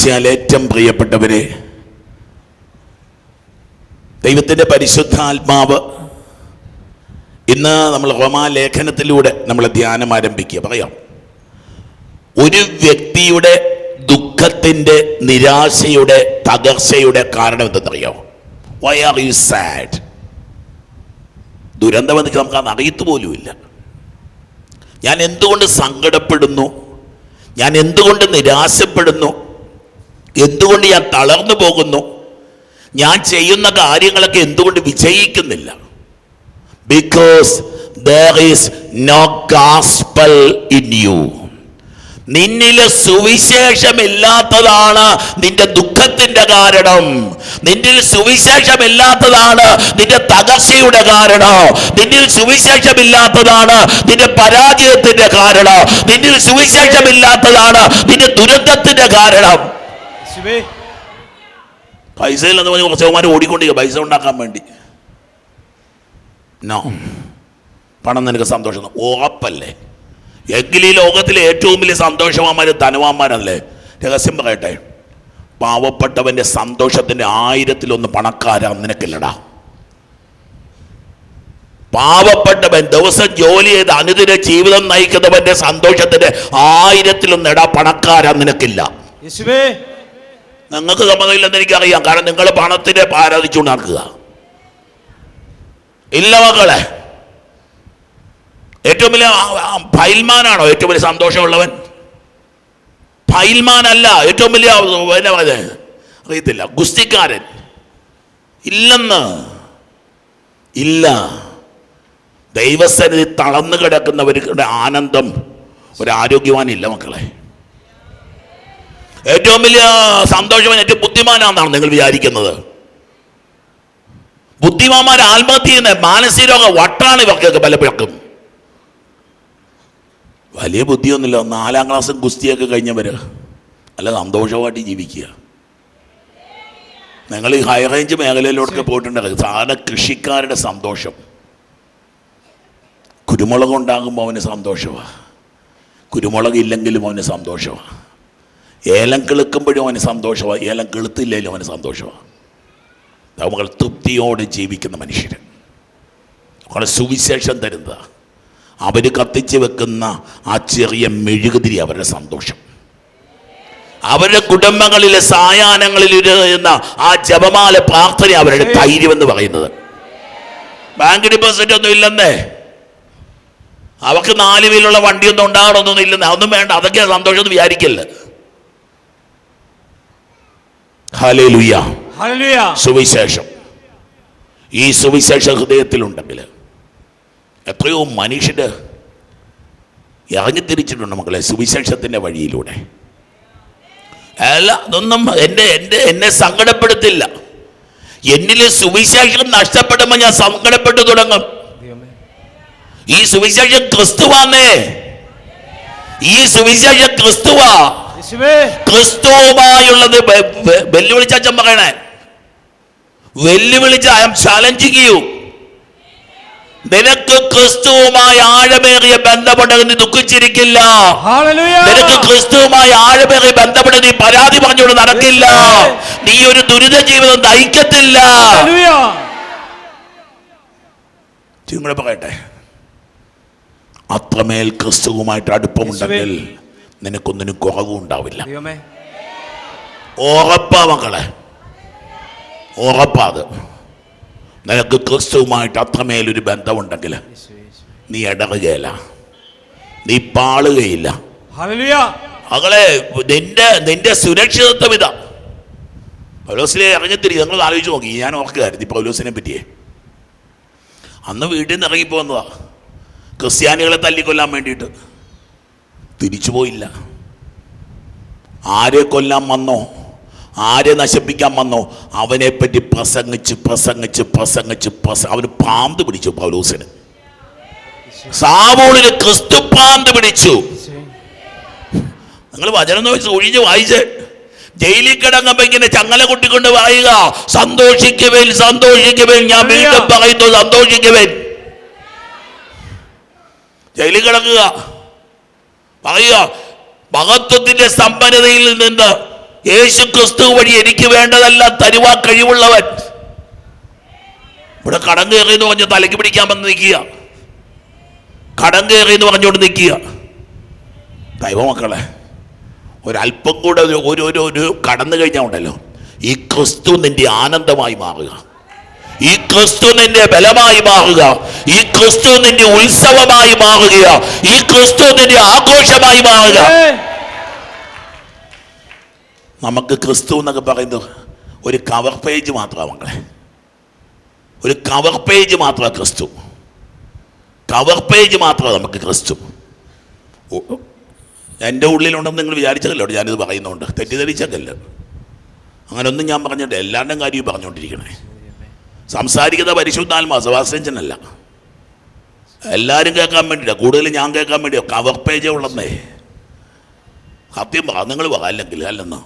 വിശാൽ ഏറ്റവും പ്രിയപ്പെട്ടവരെ ദൈവത്തിന്റെ പരിശുദ്ധാത്മാവ്. ഇന്ന് നമ്മൾ റോമാലേഖനത്തിലൂടെ നമ്മൾ ധ്യാനം ആരംഭിക്കുക. പറയാം. ഒരു വ്യക്തിയുടെ ദുഃഖത്തിന്റെ നിരാശയുടെ തകർച്ചയുടെ കാരണം എന്തെന്നറിയോ? വൈ ആർ യു സാഡ് ദുരന്തം ദുരന്തമെന്ന് നമുക്ക് അത് അറിയത്തു പോലുമില്ല ഞാൻ എന്തുകൊണ്ട് സങ്കടപ്പെടുന്നു? ഞാൻ എന്തുകൊണ്ട് നിരാശപ്പെടുന്നു? എന്തുകൊണ്ട് ഞാൻ തളർന്നു പോകുന്നു? ഞാൻ ചെയ്യുന്ന കാര്യങ്ങളൊക്കെ എന്തുകൊണ്ട് വിജയിക്കുന്നില്ല? Because there is no gospel in you നിന്നിലെ സുവിശേഷമില്ലാത്തതാണ് നിന്റെ ദുഃഖത്തിന്റെ കാരണം. നിന്നിൽ സുവിശേഷമില്ലാത്തതാണ് നിന്റെ തകർച്ചയുടെ കാരണം. നിന്നിൽ സുവിശേഷമില്ലാത്തതാണ് നിന്റെ പരാജയത്തിന്റെ കാരണം. നിന്നിൽ സുവിശേഷമില്ലാത്തതാണ് നിന്റെ ദുരന്തത്തിന്റെ കാരണം. പൈസ ഇല്ലെന്ന് പറഞ്ഞ് കുറച്ച് അവന്മാർ ഓടിക്കൊണ്ടിരിക്കുക. പൈസ ഉണ്ടാക്കാൻ വേണ്ടി. നോ പണം നിനക്ക് സന്തോഷം ഓപ്പല്ലേ ഉറപ്പല്ലേ? എങ്കിൽ ഈ ലോകത്തിലെ ഏറ്റവും വലിയ സന്തോഷവാന്മാർ ധനവാന്മാരല്ലേ? രഹസ്യം പറയട്ടെ. പാവപ്പെട്ടവന്റെ സന്തോഷത്തിന്റെ ആയിരത്തിലൊന്ന് പണക്കാരാ നിനക്കില്ലടാ. പാവപ്പെട്ടവൻ ദിവസം ജോലി ചെയ്ത് അനുദിന ജീവിതം നയിക്കുന്നവന്റെ സന്തോഷത്തിന്റെ ആയിരത്തിലൊന്ന് എടാ പണക്കാരാ നിനക്കില്ല. യേശുവേ. നിങ്ങൾക്ക് സമ്മതമില്ലെന്ന് എനിക്കറിയാം. കാരണം നിങ്ങൾ പണത്തിനെ ആരാധിച്ചുകൊണ്ട് നടക്കുക ഇല്ല മക്കളെ. ഏറ്റവും വലിയ ഫൈൽമാനാണോ ഏറ്റവും വലിയ സന്തോഷമുള്ളവൻ? ഫൈൽമാനല്ല ഏറ്റവും വലിയ? അറിയത്തില്ല. ഗുസ്തിക്കാരൻ. ഇല്ലെന്ന്. ഇല്ല. ദൈവസന്നിധി തളർന്നു കിടക്കുന്നവരുടെ ആനന്ദം. ഒരു ആരോഗ്യവാനില്ല മക്കളെ. ഏറ്റവും വലിയ സന്തോഷം ഏറ്റവും ബുദ്ധിമാനാണെന്നാണ് നിങ്ങൾ വിചാരിക്കുന്നത്. ബുദ്ധിമാന്മാർ ആത്മഹത്യ ചെയ്യുന്ന മാനസിക രോഗ വട്ടാണ് ഇവർക്കൊക്കെ പലപ്പോഴും വലിയ ബുദ്ധിയൊന്നുമില്ല. നാലാം ക്ലാസ്സും ഗുസ്തിയൊക്കെ കഴിഞ്ഞവര് അല്ല സന്തോഷമായിട്ട് ജീവിക്കുക. നിങ്ങൾ ഈ ഹൈ റേഞ്ച് മേഖലയിലോട്ടൊക്കെ പോയിട്ടുണ്ടെങ്കിൽ സാധാരണ കൃഷിക്കാരുടെ സന്തോഷം. കുരുമുളക് ഉണ്ടാകുമ്പോൾ അവന് സന്തോഷമാണ് കുരുമുളക് ഇല്ലെങ്കിലും അവന് സന്തോഷമാണ് ഏലം കിളുക്കുമ്പോഴും അവന് സന്തോഷമാണ് ഏലം കിളുത്തില്ലെങ്കിലും അവന് സന്തോഷമാണ് നമ്മൾ തൃപ്തിയോടെ ജീവിക്കുന്ന മനുഷ്യർ നമ്മളെ സുവിശേഷം തരുന്നത്. അവർ കത്തിച്ച് വെക്കുന്ന ആ ചെറിയ മെഴുകുതിരി അവരുടെ സന്തോഷം. അവരുടെ കുടുംബങ്ങളിലെ സായാഹ്നങ്ങളിൽ ഇരുന്ന ആ ജപമാല പ്രാർത്ഥന അവരുടെ ധൈര്യം എന്ന് പറയുന്നത്. ബാങ്ക് ഡിപ്പോസിറ്റ് ഒന്നും ഇല്ലെന്നേ. അവർക്ക് നാല് വീലുള്ള വണ്ടിയൊന്നും ഉണ്ടാകണമെന്നൊന്നും ഇല്ലെന്നേ. അതൊന്നും വേണ്ട. അതൊക്കെ സന്തോഷം എന്ന് വിചാരിക്കല്ല. സുവിശേഷം. ഈ സുവിശേഷ ഹൃദയത്തിലുണ്ടെങ്കിൽ എത്രയോ മനുഷ്യർ ഇറങ്ങിത്തിരിച്ചിട്ടുണ്ട് മക്കളെ സുവിശേഷത്തിന്റെ വഴിയിലൂടെ. അല്ല അതൊന്നും എന്റെ എന്റെ എന്നെ സങ്കടപ്പെടുത്തില്ല. എന്നിൽ സുവിശേഷം നഷ്ടപ്പെടുമ്പോൾ ഞാൻ സങ്കടപ്പെട്ടു തുടങ്ങും. ഈ സുവിശേഷം ക്രിസ്തുവാന്നേ. ഈ സുവിശേഷം ക്രിസ്തുവാ. ക്രിസ്തുവുമായുള്ളത് വെല്ലുവിളിച്ച അച്ഛൻ പറയണേ. വെല്ലുവിളിച്ച ഐ എം ചാലഞ്ചിങ് യു. നിനക്ക് ക്രിസ്തുവുമായി ആഴമേറിയ ബന്ധപ്പെട്ടത് നീ ദുഃഖിച്ചിരിക്കില്ല. നിനക്ക് ക്രിസ്തുവുമായി ആഴമേറിയ ബന്ധപ്പെട്ട് നീ പരാതി പറഞ്ഞുകൊണ്ട് നടക്കില്ല. നീ ഒരു ദുരിത ജീവിതം നയിക്കത്തില്ല. നിങ്ങളെ പറയട്ടെ? അത്രമേൽ ക്രിസ്തുവുമായിട്ട് അടുപ്പമുണ്ടെങ്കിൽ നിനക്കൊന്നിനും കുറവും ഉണ്ടാവില്ല. ഉറപ്പാ മക്കളെ ഉറപ്പാ അത് നിനക്ക് ക്രിസ്തുവുമായിട്ട് അത്രമേലൊരു ബന്ധമുണ്ടെങ്കിൽ. നീ ഇടറുകയില്ല. നീ പാളുകയില്ല. മകളെ നിന്റെ നിന്റെ സുരക്ഷിതത്വം ഇതാ. പൗലോസിനെ ഇറങ്ങിത്തിരി ഞങ്ങൾ ആലോചിച്ച് നോക്കി. ഞാൻ ഓർക്കുകയായിരുന്നു ഈ പൗലോസിനെ പറ്റിയേ. അന്ന് വീട്ടിൽ നിന്ന് ഇറങ്ങിപ്പോന്നതാ ക്രിസ്ത്യാനികളെ തല്ലിക്കൊല്ലാൻ വേണ്ടിയിട്ട്. തിരിച്ചു പോയില്ല. ആരെ കൊല്ലാൻ വന്നോ? ആരെ നശിപ്പിക്കാൻ വന്നോ? അവനെപ്പറ്റി പ്രസംഗിച്ച് പ്രസംഗിച്ച് പ്രസംഗിച്ച് പ്രസ അവന് പാമ്പ് പിടിച്ചു പൗലൂസിന്. സാവൂളിന് ക്രിസ്തു പാമ്പ് പിടിച്ചു. നിങ്ങൾ വചനം നോക്കി ഒഴിഞ്ഞ് വായിച്ച്. ജയിലിൽ കിടങ്ങുമ്പോ ഇങ്ങനെ ചങ്ങല കുട്ടിക്കൊണ്ട് പറയുക സന്തോഷിക്കുവേൻ സന്തോഷിക്കുവേൻ ഞാൻ വീണ്ടും പറയുന്നു സന്തോഷിക്കുവേൻ. ജയിലിൽ കിടക്കുക. പറയുക മഹത്വത്തിന്റെ സമ്പന്നതയിൽ നിന്ന് യേശു ക്രിസ്തു വഴി എനിക്ക് വേണ്ടതല്ല തരുവാൻ കഴിവുള്ളവൻ. ഇവിടെ കടം കയറി എന്ന് പറഞ്ഞ് തലയ്ക്ക് പിടിക്കാൻ വന്ന് നിൽക്കുക. കടം കയറി എന്ന് പറഞ്ഞുകൊണ്ട് നിൽക്കുക. ദൈവമക്കളെ ഒരല്പം കൂടെ ഒരു ഒരു ഒരു കടന്നു കഴിഞ്ഞാൽ ഉണ്ടല്ലോ. ഈ ക്രിസ്തു നിന്റെ ആനന്ദമായി മാറുക. ഈ ക്രിസ്തു നിന്റെ ബലമായി മാറുക. ഈ ക്രിസ്തു നിന്റെ ഉത്സവമായി മാറുക. ഈ ക്രിസ്തു നിന്റെ ആഘോഷമായി മാറുക. നമുക്ക് ക്രിസ്തു എന്നൊക്കെ പറയുന്നത് ഒരു കവർ പേജ് മാത്രമാണ് മക്കളെ. ഒരു കവർ പേജ് മാത്രമാണ് ക്രിസ്തു. കവർ പേജ് മാത്രമാണ് നമുക്ക് ക്രിസ്തു. എന്റെ ഉള്ളിലുണ്ടെന്ന് നിങ്ങൾ വിചാരിച്ചതല്ലോ? ഞാനിത് പറയുന്നുണ്ട്. തെറ്റിദ്ധരിച്ചതല്ല? അങ്ങനൊന്നും ഞാൻ പറഞ്ഞിട്ട് എല്ലാവരുടെയും കാര്യം പറഞ്ഞുകൊണ്ടിരിക്കണേ. സംസാരിക്കുന്ന പരിശുദ്ധാത്മാ സെബാസ്റ്റ്യനല്ല എല്ലാവരും കേൾക്കാൻ വേണ്ടിയില്ല കൂടുതൽ ഞാൻ കേൾക്കാൻ വേണ്ടിയോ. കവർ പേജേ ഉള്ളന്നേ. സത്യം പറ. നിങ്ങൾ പറ. അല്ലെങ്കിൽ അല്ലെന്ന്.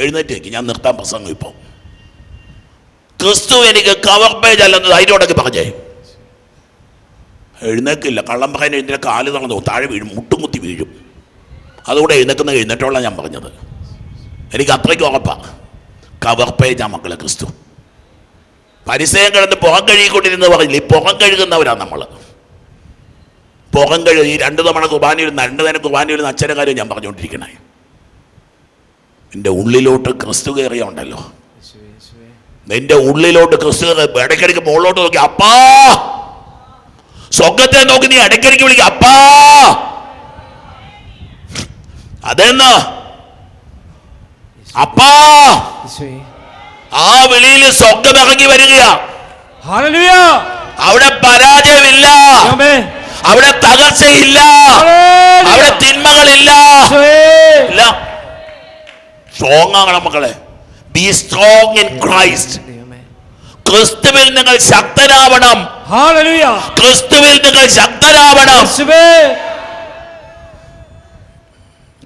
എഴുന്നേറ്റേക്ക് ഞാൻ നിർത്താൻ പ്രസംഗം ഇപ്പോൾ ക്രിസ്തു എനിക്ക് കവർ പേജ് അല്ലെന്ന് ധൈര്യോടൊക്കെ പറഞ്ഞേ. എഴുന്നേക്കില്ല. കള്ളം പറയാൻ എഴുന്നേറ്റ് കാൽ തളർന്നു താഴെ വീഴും. മുട്ടുമുത്തി വീഴും. അതുകൂടെ എഴുന്നേക്കുന്ന എഴുന്നേറ്റോളാം ഞാൻ പറഞ്ഞത്. എനിക്ക് അത്രയ്ക്ക് ഉറപ്പാണ് കവർ പേജാ മക്കളെ ക്രിസ്തു. പരിസരം കിടന്ന് പുറം കഴുകിക്കൊണ്ടിരുന്നത് പറഞ്ഞില്ല? ഈ പുറം കഴുകുന്നവരാണ് നമ്മൾ പുറം കഴുകി രണ്ട് തവണ കുർബാനയിൽ രണ്ട് നേരം കുർബാനയിൽ അച്ഛന കാര്യം ഞാൻ പറഞ്ഞുകൊണ്ടിരിക്കണേ. എന്റെ ഉള്ളിലോട്ട് ക്രിസ്തു കയറിയ ഉണ്ടല്ലോ നിന്റെ ഉള്ളിലോട്ട് ക്രിസ്തു ഇടയ്ക്കിടയ്ക്ക് മുകളിലോട്ട് നോക്കി അപ്പാ! സ്വർഗത്തെ നോക്കി നീ ഇടയ്ക്കിടയ്ക്ക് വിളിക്കുക അപ്പാ! അതെന്നാ? അപ്പാ! ആ വിളിയിൽ സ്വർഗം ഇറങ്ങി വരികയാ Hallelujah. അവിടെ പരാജയമില്ല. അവിടെ തകർച്ചയില്ല അവിടെ. തിന്മകളില്ല. ഇല്ല സ്ട്രോങ് ആകണം മക്കളെ ബി സ്ട്രോങ് ഇൻ ക്രൈസ്റ്റ് ക്രിസ്തുവിൽ നിങ്ങൾ ശക്തരാവണം. ക്രിസ്തുവിൽ നിങ്ങൾ ശക്തരാവണം.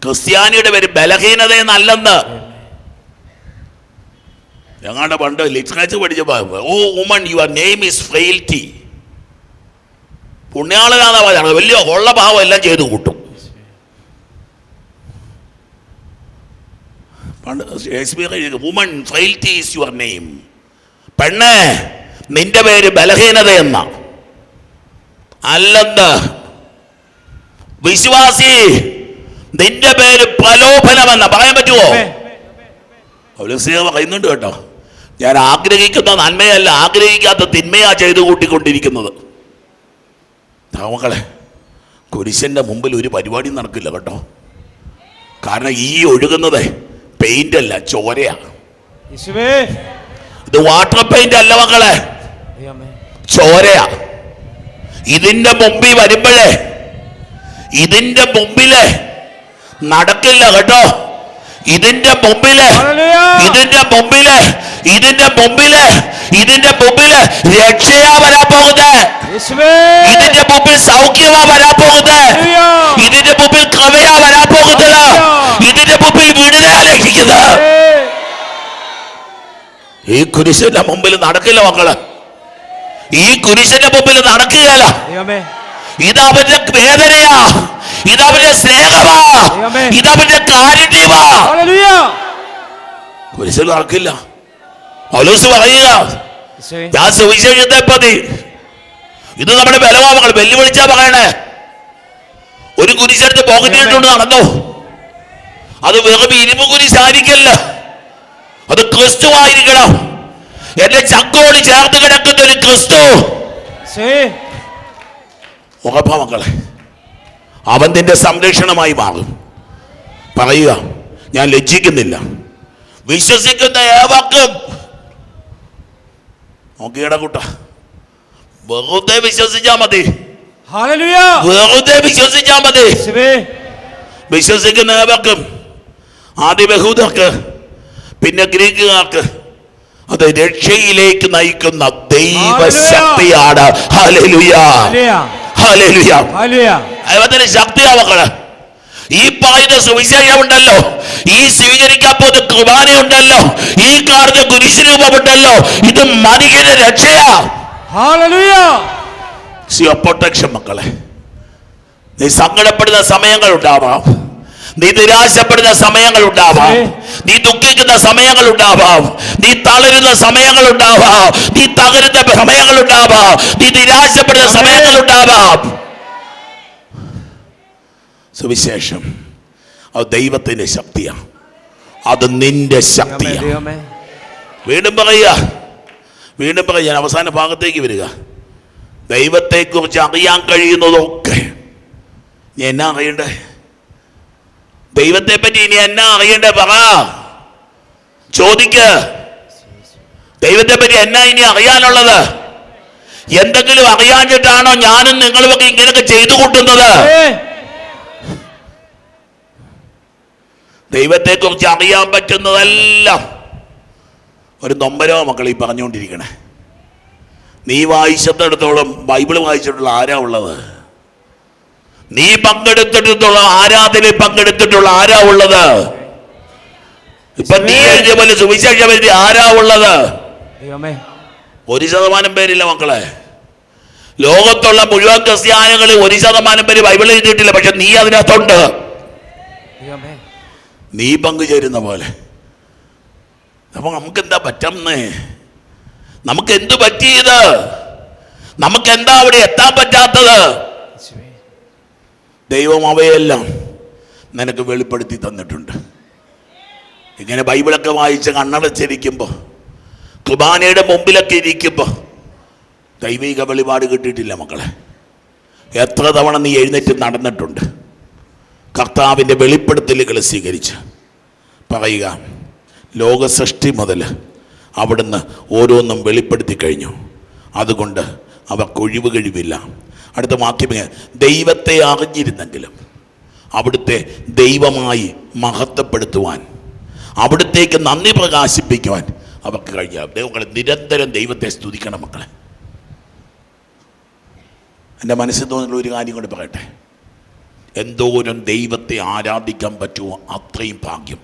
ക്രിസ്ത്യാനിയുടെ പേര് ബലഹീനത എന്നല്ലെന്ന് ഞങ്ങളുടെ പണ്ട് ലിറ്ററേച്ചർ ഭാഗം O woman your name is frailty പുണ്യാളനാന്നാ പറയുന്നത് വലിയ ഉള്ള ഭാവം എല്ലാം ചെയ്തു കൂട്ടും. പണ്ട് Shakespeare woman is is your name. പെണ്ണേ നിന്റെ പേര് ബലഹീനത എന്ന. അല്ലെന്ന്. വിശ്വാസി നിന്റെ പേര് പ്രലോഭനമെന്ന. പറയാൻ പറ്റുമോ. പൗലോസ്ലീഹ പറയുന്നുണ്ട് കേട്ടോ. ഞാൻ ആഗ്രഹിക്കുന്ന നന്മയല്ല ആഗ്രഹിക്കാത്ത തിന്മയാ ചെയ്തു കൂട്ടിക്കൊണ്ടിരിക്കുന്നത്. മക്കളെ കുരിശന്റെ മുമ്പിൽ ഒരു പരിപാടി നടക്കില്ല കേട്ടോ. കാരണം ഈ ഒഴുകുന്നത് പെയിന്റ് അല്ല ചോരയാ. ഇത് വാട്ടർ പെയിന്റ് അല്ല മക്കളെ. ചോരയാ. ഇതിന്റെ മുമ്പിൽ വരുമ്പോഴേ ഇതിന്റെ മുമ്പിൽ നടക്കില്ല കേട്ടോ. ഇതിന്റെ മുമ്പിൽ ഇതിന്റെ മുമ്പിൽ ഇതിന്റെ മുമ്പിൽ ഇതിന്റെ മുമ്പിൽ രക്ഷയാ വരാൻ പോകുന്നത്. ഇതിന്റെ മുമ്പിൽ സൗഖ്യമാ വരാൻ പോകുന്നത്. ഇതിന്റെ മുമ്പിൽ കവയാ വരാൻ പോകുന്നത്. ഇതിന്റെ മുമ്പിൽ വിടുതലാ ലഭിക്കുന്നത്. ഈ കുരിശിന്റെ മുമ്പിൽ നടക്കില്ല മക്കൾ. ഈ കുരിശിന്റെ മുമ്പിൽ നടക്കുകയല്ല. ഇത് അവന്റെ വേദനയാ. ഇതവന്റെ സ്നേഹമാ. ഇതവന്റെ കാരുണ്യമാ. കുരിശിൽ നടക്കില്ല. പൗലോസ് പറയുക. ഞാൻ സുവിശേഷത്തെ പതി. ഇത് നമ്മുടെ ബലവാമങ്ങൾ വെല്ലുവിളിച്ചാ പറയണേ. ഒരു കുരിശെടുത്ത് പോക്കറ്റിലിട്ടുണ്ട് നടന്നോ? അത് വെറും ഇരുമ്പ് കുരിശായിരിക്കല്ല അത് ക്രിസ്തു ആയിരിക്കണം. എന്റെ ചക്കോട് ചേർത്ത് കിടക്കുന്ന ഒരു ക്രിസ്തു. ഉറപ്പാ മക്കളെ. അവൻ നിന്റെ സംരക്ഷണമായി മാറും. പറയുക ഞാൻ ലജ്ജിക്കുന്നില്ല. വിശ്വസിക്കുന്ന ഏവർക്കും നോക്കിയട കൂട്ട. വെറുതെ വിശ്വസിച്ചാ മതി. വെറുതെ വിശ്വസിച്ചാ മതി. വിശ്വസിക്കുന്ന ഏവർക്കും ആദ്യ ബഹൂദർക്ക് പിന്നെ ഗ്രീക്കുകാർക്ക് അത് രക്ഷയിലേക്ക് നയിക്കുന്ന ദൈവശക്തിയാണ്. ഹല്ലേലൂയ ഹല്ലേലൂയ. ഹല്ലേലൂയ. ഹല്ലേലൂയ ദൈവത്തിന് ശക്തിയാ മക്കൾ. ഈ പറയുന്ന സുവിശേഷമുണ്ടല്ലോ. ഈ സ്വീകരിക്കാൻ പോകുന്ന കുർബാനയുണ്ടല്ലോ. ഈ കാണുന്ന കുരിശുരൂപമുണ്ടല്ലോ ഇത് മനുഷ്യന്റെ രക്ഷയാ. പ്രൊട്ടക്ഷൻ മക്കളെ. നീ സങ്കടപ്പെടുന്ന സമയങ്ങൾ ഉണ്ടാവാം നീ നിരാശപ്പെടുന്ന സമയങ്ങൾ ഉണ്ടാവാം. നീ ദുഃഖിക്കുന്ന സമയങ്ങൾ ഉണ്ടാവാം. നീ തളരുന്ന സമയങ്ങൾ ഉണ്ടാവാം. നീ തകരുന്ന സമയങ്ങൾ ഉണ്ടാവാം. നീ നിരാശപ്പെടുന്ന സമയങ്ങൾ ഉണ്ടാവാം. സുവിശേഷം. അത് ദൈവത്തിന്റെ ശക്തിയാണ് അത് നിന്റെ ശക്തിയാണ് വീണ്ടും പറയുക. വീണ്ടും പറയുക. ഞാൻ അവസാന ഭാഗത്തേക്ക് വരിക. ദൈവത്തെക്കുറിച്ച് അറിയാൻ കഴിയുന്നതൊക്കെ. ഞാൻ എന്നാ അറിയണ്ടേ? ദൈവത്തെ പറ്റി ഇനി എന്നാ അറിയണ്ടേ? പറ. ചോദിക്ക. ദൈവത്തെ പറ്റി എന്നാ ഇനി അറിയാനുള്ളത്? എന്തെങ്കിലും അറിയാഞ്ഞിട്ടാണോ ഞാനും നിങ്ങളുമൊക്കെ ഇങ്ങനെയൊക്കെ ചെയ്തു കൂട്ടുന്നത്? ദൈവത്തെ ദൈവത്തെക്കുറിച്ച് അറിയാൻ പറ്റുന്നതെല്ലാം ഒരു നൊമ്പരോ മക്കൾ ഈ പറഞ്ഞുകൊണ്ടിരിക്കണേ. നീ വായിച്ചിടത്തോളം ബൈബിൾ വായിച്ചിട്ടുള്ള ആരാ ഉള്ളത്? നീ പങ്കെടുത്തിട്ടുള്ള ആരാധന പങ്കെടുത്തിട്ടുള്ള ആരാ ഉള്ളത്? ഇപ്പൊ നീ എഴുതിയ പോലെ സുവിശേഷം എഴുതി ആരാ ഉള്ളത്? ഒരു ശതമാനം പേരില്ല മക്കളെ. ലോകത്തുള്ള മുഴുവൻ ക്രിസ്ത്യാനികളിൽ ഒരു ശതമാനം പേര് ബൈബിൾ എഴുതിയിട്ടില്ല പക്ഷെ നീ അതിനകത്തുണ്ട്. നീ പങ്കുചേരുന്ന പോലെ. അപ്പൊ നമുക്ക് എന്താ പറ്റുന്നേ? നമുക്ക് എന്ത് പറ്റിയത്? നമുക്ക് എന്താ അവിടെ എത്താൻ പറ്റാത്തത്? ദൈവം അവയെല്ലാം നിനക്ക് വെളിപ്പെടുത്തി തന്നിട്ടുണ്ട്. ഇങ്ങനെ ബൈബിളൊക്കെ വായിച്ച് കണ്ണടച്ചിരിക്കുമ്പോൾ കുബാനയുടെ മുമ്പിലൊക്കെ ഇരിക്കുമ്പോൾ ദൈവിക വെളിപാട് കിട്ടിയിട്ടില്ല മക്കളെ. എത്ര തവണ നീ എഴുന്നേറ്റ് നടന്നിട്ടുണ്ട്. കർത്താവിന്റെ വെളിപ്പെടുത്തലുകൾ സ്വീകരിച്ച് പറയുക ലോകസൃഷ്ടി മുതൽ അവിടുന്ന് ഓരോന്നും വെളിപ്പെടുത്തി കഴിഞ്ഞു. അതുകൊണ്ട് അവർക്ക് ഒഴിവ് കഴിവില്ല. അടുത്ത വാക്യമേ ദൈവത്തെ അറിഞ്ഞിരുന്നെങ്കിലും അവിടുത്തെ ദൈവമായി മഹത്വപ്പെടുത്തുവാൻ അവിടുത്തേക്ക് നന്ദി പ്രകാശിപ്പിക്കുവാൻ അവർക്ക് കഴിഞ്ഞ ദൈവങ്ങളെ നിരന്തരം ദൈവത്തെ സ്തുതിക്കണം മക്കളെ. എന്റെ മനസ്സിൽ തോന്നുന്ന ഒരു കാര്യം കൂടി പറയട്ടെ. എന്തോരം ദൈവത്തെ ആരാധിക്കാൻ പറ്റുമോ അത്രയും ഭാഗ്യം.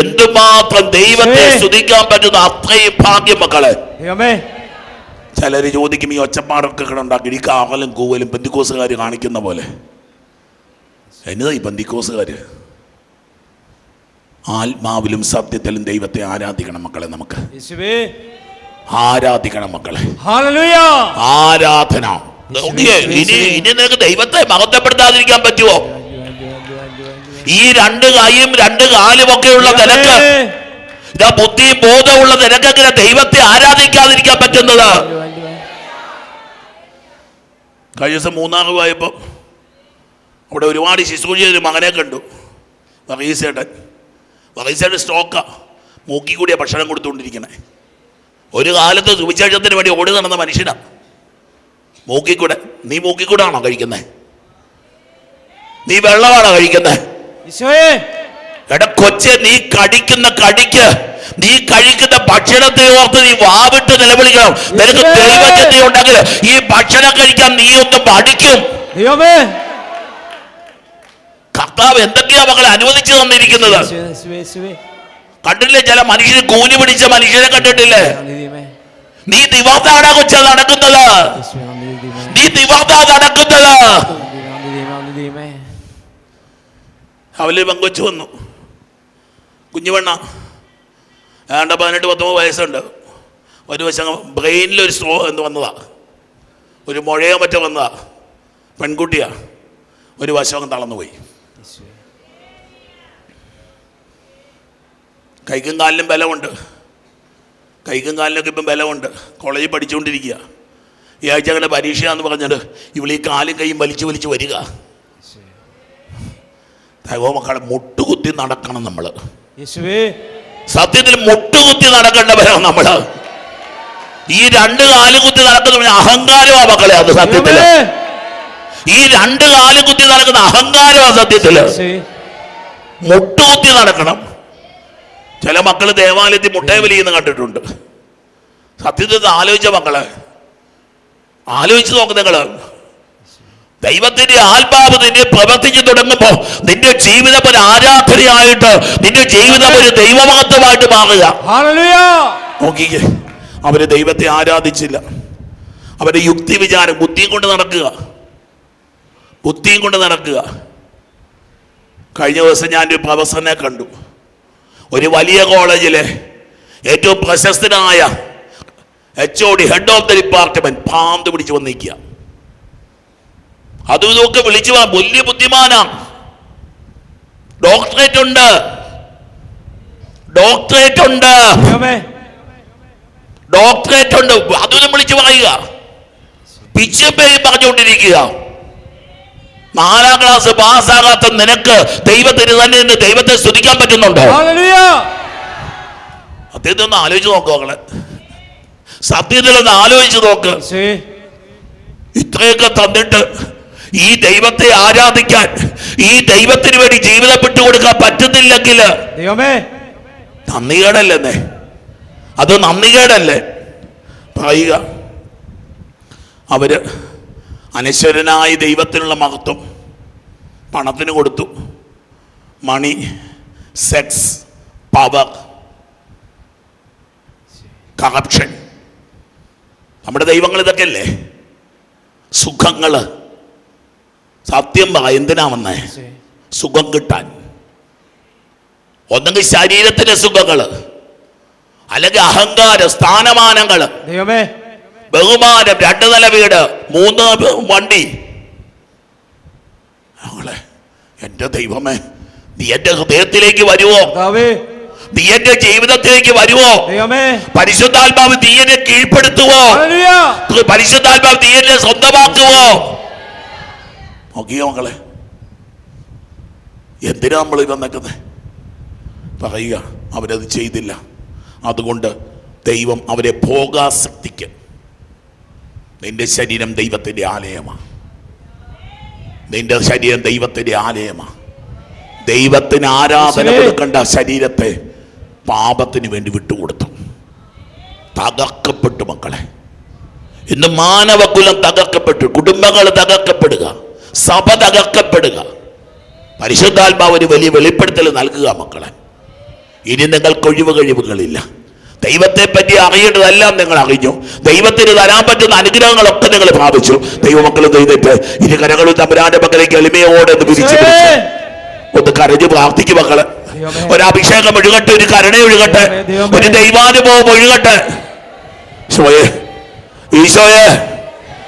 എന്തുമാത്രം ദൈവത്തെ. സ്തുതിക്കാൻ പറ്റുന്ന അത്രയും ഭാഗ്യം മക്കളെ. ചിലർ ചോദിക്കും ഈ ഒച്ചപ്പാടൊക്കെ കിടണ്ടാക്കി ഈ കാവലും കൂവലും ബന്ധിക്കോസുകാർ കാണിക്കുന്ന പോലെ. എന്നതാ ഈ ബന്ധിക്കോസുകാർ ആത്മാവിലും സത്യത്തിലും ദൈവത്തെ ആരാധിക്കണം മക്കളെ നമുക്ക്. യേശുവേ. ആരാധിക്കണം മക്കളെ. ഹല്ലേലൂയ. ആരാധന. നോക്കിയേ, ഇനി ഇനി നിനക്ക് ദൈവത്തെ മഹത്വപ്പെടുത്താതിരിക്കാൻ പറ്റുമോ ഈ രണ്ട് കൈയും രണ്ട് കാലും ഒക്കെയുള്ള നിനക്ക് ഇതാ ബുദ്ധി ബോധമുള്ള നിനക്കെങ്ങനെ ദൈവത്തെ ആരാധിക്കാതിരിക്കാൻ പറ്റുന്നത്? കഴിഞ്ഞ ദിവസം മൂന്നാറ് പോയപ്പോൾ അവിടെ ഒരുപാട് ശിശുജി ഒരു മകനെ കണ്ടു വറീസേട്ടൻ വറീസേട്ടൻ സ്റ്റോക്കാ മൂക്കി കൂടിയ ഭക്ഷണം കൊടുത്തുകൊണ്ടിരിക്കണേ. ഒരു കാലത്ത് സുവിശേഷത്തിന് വേണ്ടി ഓടി നടന്ന മനുഷ്യനാ. മൂക്കിക്കൂടെ നീ മൂക്കിക്കൂടാണോ കഴിക്കുന്നത് നീ വെള്ളമാണോ കഴിക്കുന്നത് എടാ കൊച്ചെ നീ കടിക്കുന്ന കടിക്ക് നീ കഴിക്കുന്ന ഭക്ഷണത്തെ ഓർത്ത് നീ വാവിട്ട് നിലവിളിക്കണം. നിനക്ക് ദൈവചന്തി ഉണ്ടെങ്കിൽ ഈ ഭക്ഷണം കഴിക്കാൻ നീ ഒന്ന് പഠിക്കും കർത്താവ് എന്തൊക്കെയാ മകളെ അനുവദിച്ചു തന്നിരിക്കുന്നത്? കണ്ടില്ലേ ചില മനുഷ്യർ കൂലി പിടിച്ച മനുഷ്യരെ കണ്ടിട്ടില്ലേ? നീ ദിവസമാണ് കൊച്ച നടക്കുന്നത്. നീ ദിവാതാ നടക്കുന്നത്. അവൽ പങ്കുവച്ചു വന്നു. കുഞ്ഞുവെണ്ണ. ഏതാണ്ട് പതിനെട്ട് പത്തൊമ്പത് വയസ്സുണ്ട്. ഒരു വശം ബ്രെയിനിൽ ഒരു സ്ട്രോ എന്ന് വന്നതാണ് ഒരു മുഴയോ മറ്റോ വന്നതാണ് പെൺകുട്ടിയാ. ഒരു വശം തളർന്നുപോയി. പോയി കൈക്കും കാലിലും ബലമുണ്ട്. കൈക്കും കാലിനൊക്കെ ഇപ്പം ബലമുണ്ട്. കോളേജിൽ പഠിച്ചുകൊണ്ടിരിക്കുക. ഈ ആഴ്ച അങ്ങനെ പരീക്ഷയാന്ന് പറഞ്ഞിട്ട് ഇവൾ ഈ കാലും കൈയും വലിച്ചു വലിച്ചു വരിക. തകോ മക്കളെ മുട്ടുകുത്തി നടക്കണം നമ്മൾ യേശുവേ. സത്യത്തിൽ മുട്ടുകുത്തി നടക്കേണ്ടവരാണ് നമ്മൾ ഈ രണ്ട് കാലും കുത്തി നടക്കുന്ന അഹങ്കാരമാ മക്കളെ അത് സത്യത്തിൽ. ഈ രണ്ട് കാലും കുത്തി നടക്കുന്ന അഹങ്കാരമാ സത്യത്തിൽ. മുട്ടുകുത്തി നടക്കണം. ചില മക്കൾ ദേവാലയത്തിൽ മുട്ടയെ വലിയെന്ന് കണ്ടിട്ടുണ്ട്. സത്യത്തിൽ ആലോചിച്ച മക്കളെ. ആലോചിച്ച് നോക്ക് നിങ്ങൾ. ദൈവത്തിന്റെ ആത്മാവ് നിന്നെ പ്രവർത്തിച്ചു തുടങ്ങുമ്പോ നിന്റെ ജീവിതം ഒരു ആരാധനയായിട്ട് നിന്റെ ജീവിതം ഒരു ദൈവമാത്രമായിട്ട് മാറുക. നോക്കിക്കേ അവർ ദൈവത്തെ ആരാധിച്ചില്ല. അവരുടെ യുക്തി വിചാരം ബുദ്ധിയും കൊണ്ട് നടക്കുക. ബുദ്ധിയും കൊണ്ട് നടക്കുക. കഴിഞ്ഞ ദിവസം ഒരു പ്രൊഫസറിനെ കണ്ടു. ഒരു വലിയ കോളേജിലെ ഏറ്റവും പ്രശസ്തനായ H O D head of the department ഭാന്ത് പിടിച്ച് വന്നിരിക്കുക. അതും ഇതൊക്കെ വിളിച്ചു വലിയ ബുദ്ധിമാനാണ് ഡോക്ടറേറ്റ് ഉണ്ട്. ഡോക്ടറേറ്റ് ഉണ്ട്. ഡോക്ടറേറ്റ് ഉണ്ട്. അതൊന്നും വിളിച്ചു പറയുക. പിച്ചും പേരും പറഞ്ഞുകൊണ്ടിരിക്കുക. നാലാം ക്ലാസ് പാസ്സാകാത്ത നിനക്ക് ദൈവത്തിന് തന്നെ ദൈവത്തെ സ്തുതിക്കാൻ പറ്റുന്നുണ്ടോ? അദ്ദേഹത്തെ ഒന്ന് ആലോചിച്ച് നോക്കുക മകളെ സത്യത്തിൽ ഒന്ന് ആലോചിച്ച് നോക്ക്. ഇത്രയൊക്കെ തന്നിട്ട് ഈ ദൈവത്തെ ആരാധിക്കാൻ ഈ ദൈവത്തിന് വേണ്ടി ജീവിതം വിട്ടുകൊടുക്കാൻ പറ്റുന്നില്ലെങ്കിൽ ദൈവമേ. നന്ദികേടല്ലേ അത് നന്ദികേടല്ലേ? പറയുക അവർ അനശ്വരനായ ദൈവത്തിനുള്ള മഹത്വം പണത്തിന് കൊടുത്തു. മണി സെക്സ് പവർ കറപ്ഷൻ നമ്മുടെ ദൈവങ്ങൾ ഇതൊക്കെ അല്ലേ സുഖങ്ങൾ. സത്യം പറ എന്തിനാ വന്നേ സുഖം കിട്ടാൻ. ഒന്നെങ്കിൽ ശരീരത്തിന്റെ സുഖങ്ങൾ അല്ലെങ്കിൽ അഹങ്കാര സ്ഥാനമാനങ്ങൾ ബഹുമാനം രണ്ട് നില വീട് മൂന്ന് വണ്ടി. ഞങ്ങളെ എന്റെ ദൈവമേ നീ എന്റെ ഹൃദയത്തിലേക്ക് വരുവോ? നീ എന്റെ ജീവിതത്തിലേക്ക് വരുവോ? പരിശുദ്ധാത്മാവ് നീ എന്നെ കീഴ്പ്പെടുത്തുവോ പരിശുദ്ധാത്മാവ് നീ എന്നെ സ്വന്തമാക്കുവോ? നോക്കിയോ മക്കളെ. എന്തിനാ നമ്മൾ വന്നേക്കുന്നത് പറയുക അവരത് ചെയ്തില്ല. അതുകൊണ്ട് ദൈവം അവരെ ഭോഗാസക്തിക്ക്. നിന്റെ ശരീരം ദൈവത്തിന്റെ ആലയമാണ് നിന്റെ ശരീരം ദൈവത്തിന്റെ ആലയമാണ് ദൈവത്തിന് ആരാധന കൊടുക്കേണ്ട ശരീരത്തെ പാപത്തിന് വേണ്ടി വിട്ടുകൊടുത്തു. തകർക്കപ്പെട്ടു മക്കളെ. ഇന്ന് മാനവകുലം തകർക്കപ്പെട്ടു. കുടുംബങ്ങൾ തകർക്കപ്പെടുക. സഭ തകർക്കപ്പെടുക. പരിശുദ്ധാത്മാവ് ഒരു വലിയ വെളിപ്പെടുത്തൽ നൽകുക മക്കളെ. ഇനി നിങ്ങൾക്ക് ഒഴിവ് കഴിവുകളില്ല. ദൈവത്തെ പറ്റി അറിയേണ്ടതെല്ലാം നിങ്ങൾ അറിഞ്ഞു. ദൈവത്തിന് തരാൻ പറ്റുന്ന അനുഗ്രഹങ്ങളൊക്കെ നിങ്ങൾ ഭാവിച്ചു ദൈവമക്കൾ ചെയ്തിട്ട് ഇരു കരകളും തമ്പുരാന്റെ മക്കളേക്ക് എളിമയോടെ ഒന്ന് പിരിച്ചു ഒന്ന് കരഞ്ഞ് പ്രാർത്ഥിക്കും മക്കൾ. ഒരഭിഷേകം ഒരു അഭിഷേകം ഒഴുകട്ടെ ഒരു കരുണ ഒഴുകട്ടെ. ഒരു ദൈവാനുഭവം ഒഴുകട്ടെ. ഈശോയെ ഈശോയെ.